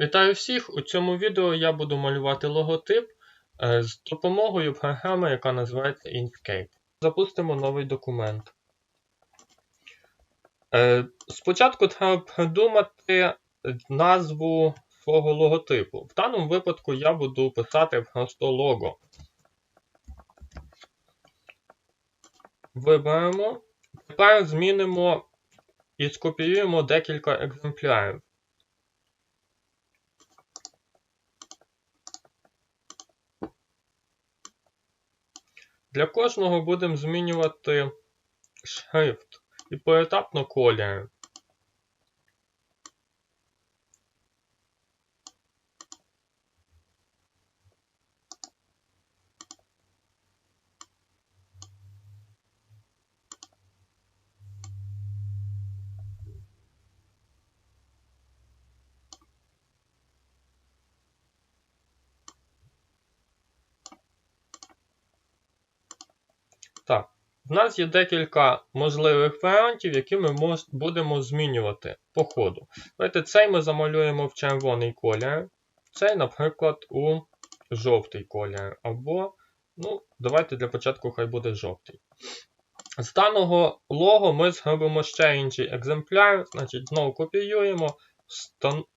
Вітаю всіх! У цьому відео я буду малювати логотип е, з допомогою програми, яка називається Inkscape. Запустимо новий документ. Е, Спочатку треба придумати назву свого логотипу. В даному випадку я буду писати просто лого. Виберемо. Тепер змінимо і скопіюємо декілька екземплярів. Для кожного будемо змінювати шрифт і поетапно колір. Так, в нас є декілька можливих варіантів, які ми будемо змінювати по ходу. Давайте цей ми замалюємо в червоний колір, цей, наприклад, у жовтий колір. Або, ну, давайте для початку хай буде жовтий. З даного лого ми зробимо ще інший екземпляр, значить, знову копіюємо,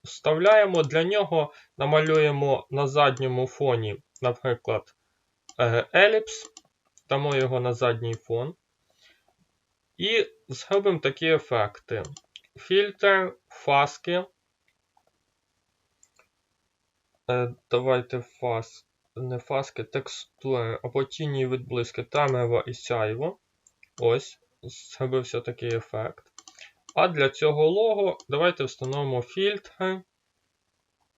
вставляємо для нього, намалюємо на задньому фоні, наприклад, е, еліпс дамо його на задній фон. І зробимо такі ефекти. Фільтр, фаски. Е, Давайте фас, не фаски, текстури, або тіні відблиски, темево і сяйво. Ось, зробився такий ефект. А для цього лого давайте встановимо фільтри,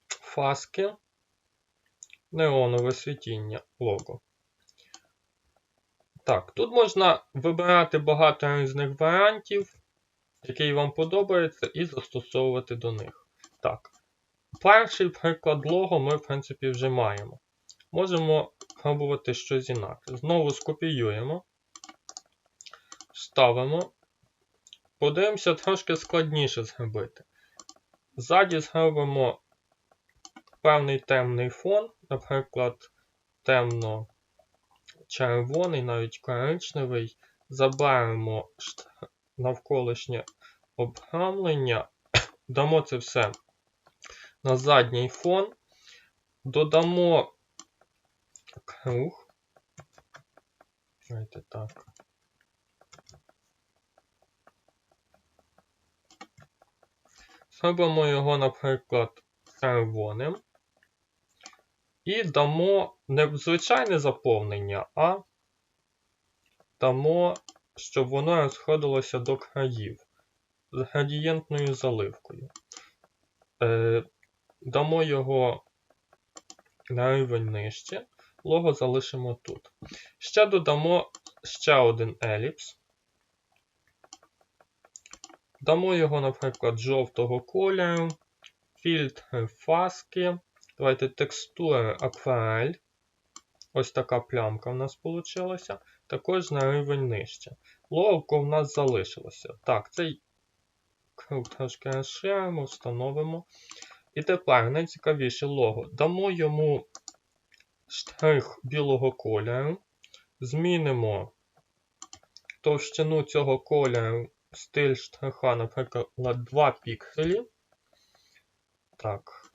фаски, неонове світіння лого. Так, тут можна вибирати багато різних варіантів, який вам подобається, і застосовувати до них. Так. Перший приклад лого ми, в принципі, вже маємо. Можемо пробувати щось інакше. Знову скопіюємо, ставимо. Подивимося, трошки складніше зробити. Ззаді зробимо певний темний фон, наприклад, темно червоний, навіть коричневий. Заберемо навколишнє обрамлення, дамо це все на задній фон, додамо круг. Давайте так. Зробимо його, наприклад, червоним. І дамо не звичайне заповнення, а дамо, щоб воно розходилося до країв з градієнтною заливкою. Е, Дамо його на рівень нижче, лого залишимо тут. Ще додамо ще один еліпс. Дамо його, наприклад, жовтого кольору, фільтр фаски. Давайте текстура акварель. Ось така плямка в нас вийшла. Також на рівень нижче. Ловко в нас залишилося. Так, цей трошки розширяємо, встановимо. І тепер найцікавіше лого. Дамо йому штрих білого кольору. Змінимо товщину цього кольору, стиль штриха, наприклад, на 2 пікселі. Так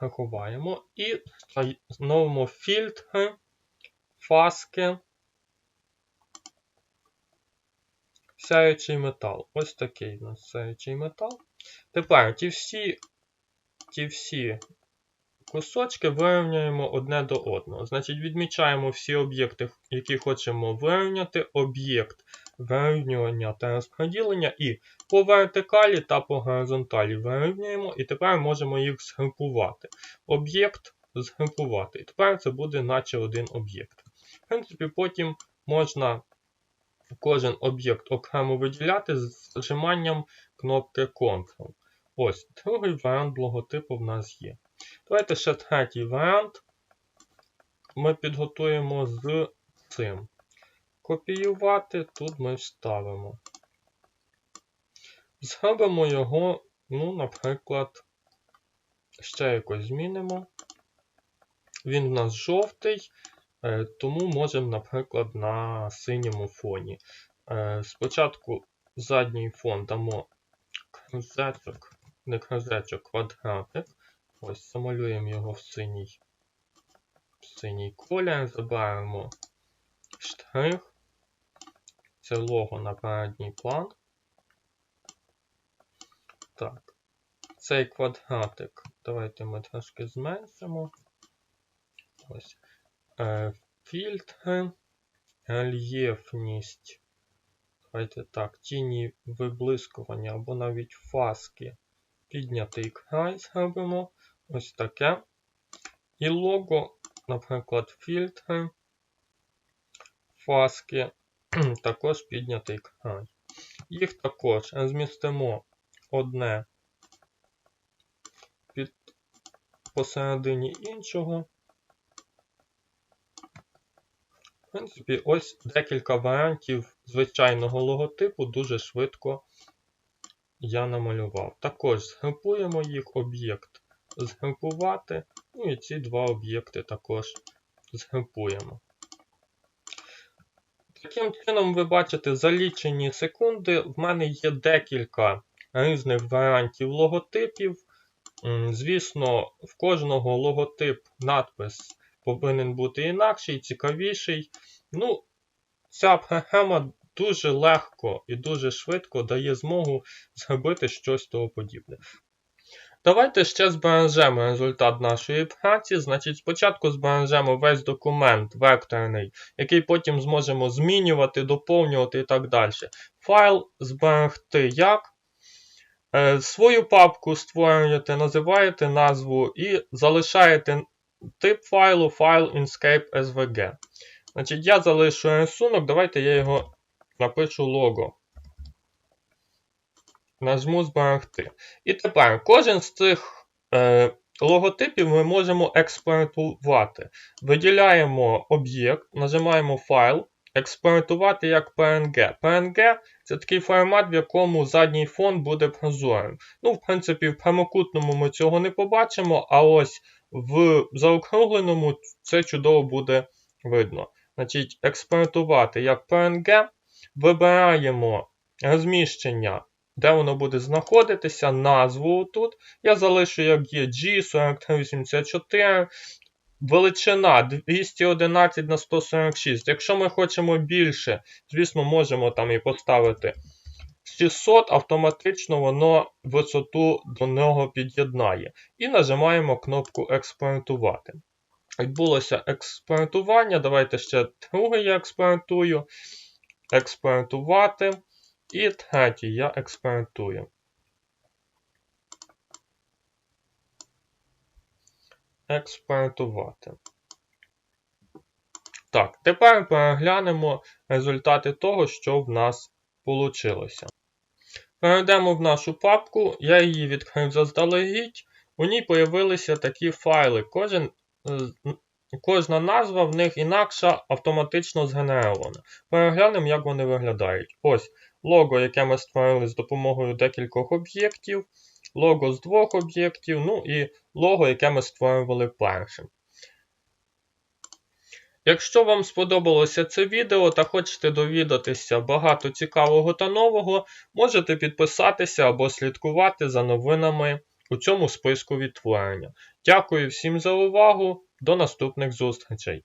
заховаємо і знову фільтри, фаски, сяючий метал. Ось такий у нас сяючий метал. Тепер ті всі ті всі кусочки вирівняємо одне до одного. Значить, відмічаємо всі об'єкти, які хочемо вирівняти, об'єкт вирівнювання та розподілення, і по вертикалі та по горизонталі вирівнюємо, і тепер можемо їх згрупувати. Об'єкт згрупувати. І тепер це буде наче один об'єкт. В принципі, потім можна кожен об'єкт окремо виділяти з зжиманням кнопки Ctrl. Ось, другий варіант логотипу в нас є. Давайте ще третій варіант. Ми підготуємо з цим. Копіювати, тут ми вставимо. Зробимо його, ну, наприклад, ще якось змінимо. Він в нас жовтий, тому можемо, наприклад, на синьому фоні. Е, Спочатку задній фон дамо кружечок, не кружечок, квадратик. Ось замалюємо його в синій, в синій колір, забираємо штрих. Це лого на передній план. Так. Цей квадратик. Давайте ми трошки зменшимо. Ось. Фільтри. Рельєфність. Давайте так, тіні виблискування або навіть фаски. Піднятий край зробимо. Ось таке. І лого, наприклад, фільтри. Фаски. також піднятий край. Їх також розмістимо одне посередині іншого. В принципі, ось декілька варіантів звичайного логотипу дуже швидко я намалював. Також згрупуємо їх об'єкт згрупувати, ну і ці два об'єкти також згрупуємо. Таким чином, ви бачите, за лічені секунди в мене є декілька різних варіантів логотипів. Звісно, в кожного логотип надпис повинен бути інакший, цікавіший. Ну, ця програма дуже легко і дуже швидко дає змогу зробити щось того подібне. Давайте ще збережемо результат нашої праці. Значить, спочатку збережемо весь документ векторний, який потім зможемо змінювати, доповнювати і так далі. Файл зберегти як. Е, Свою папку створюєте, називаєте назву і залишаєте тип файлу файл Inkscape SVG. Значить, я залишу рисунок, давайте я його напишу лого. Нажму зберегти. І тепер кожен з цих е, логотипів ми можемо експортувати. Виділяємо об'єкт, нажимаємо файл, експортувати як PNG. PNG це такий формат, в якому задній фон буде прозорим. Ну, в принципі, в прямокутному ми цього не побачимо, а ось в заокругленому це чудово буде видно. Значить, експортувати як PNG. Вибираємо розміщення, де воно буде знаходитися, назву тут. Я залишу, як є G4384. Величина 211 на 146. Якщо ми хочемо більше, звісно, можемо там і поставити 600, автоматично воно висоту до нього під'єднає. І нажимаємо кнопку експортувати. Відбулося експортування. Давайте ще другий я експортую. Експортувати. І третій я експортую. Експортувати. Так, тепер переглянемо результати того, що в нас вийшло. Перейдемо в нашу папку, я її відкрив заздалегідь. У ній з'явилися такі файли. Кожен, е, кожна назва в них інакша, автоматично згенерована. Переглянемо, як вони виглядають. Ось лого, яке ми створили з допомогою декількох об'єктів, лого з двох об'єктів, ну і лого, яке ми створювали першим. Якщо вам сподобалося це відео та хочете довідатися багато цікавого та нового, можете підписатися або слідкувати за новинами у цьому списку відтворення. Дякую всім за увагу, до наступних зустрічей!